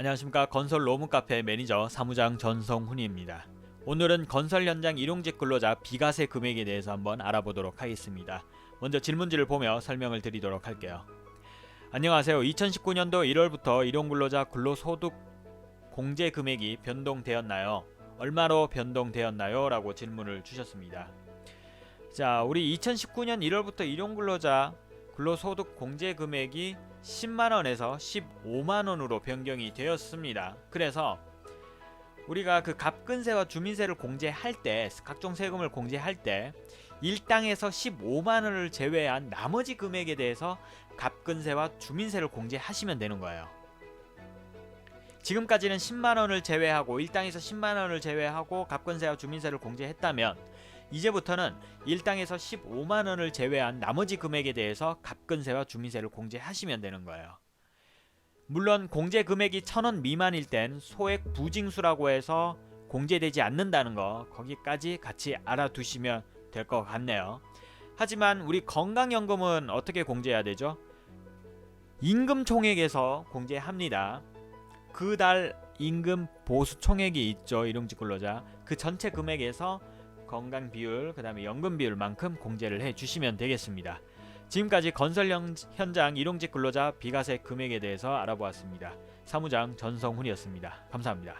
안녕하십니까 건설 로문 카페 매니저 사무장 전성훈입니다. 오늘은 건설 현장 일용직 근로자 비과세 금액에 대해서 한번 알아보도록 하겠습니다. 먼저 질문지를 보며 설명을 드리도록 할게요. 안녕하세요. 2019년도 1월부터 일용근로자 근로소득 공제 금액이 변동되었나요? 얼마로 변동되었나요? 라고 질문을 주셨습니다. 자, 우리 2019년 1월부터 일용근로자 근로소득 공제 금액이 10만원에서 15만원으로 변경이 되었습니다. 그래서 우리가 그 갑근세와 주민세를 공제할 때 각종 세금을 공제할 때 일당에서 15만원을 제외한 나머지 금액에 대해서 갑근세와 주민세를 공제하시면 되는 거예요. 지금까지는 10만원을 제외하고 일당에서 10만원을 제외하고 갑근세와 주민세를 공제했다면 이제부터는 일당에서 15만 원을 제외한 나머지 금액에 대해서 갑근세와 주민세를 공제하시면 되는 거예요. 물론 공제 금액이 1000원 미만일 땐 소액 부징수라고 해서 공제되지 않는다는 거 거기까지 같이 알아두시면 될 것 같네요. 하지만 우리 건강연금은 어떻게 공제해야 되죠? 임금 총액에서 공제합니다. 그 달 임금 보수 총액이 있죠. 일용직 근로자. 그 전체 금액에서 건강 비율, 그다음에 연금 비율만큼 공제를 해 주시면 되겠습니다. 지금까지 건설 현- 현장 일용직 근로자 비과세 금액에 대해서 알아보았습니다. 사무장 전성훈이었습니다. 감사합니다.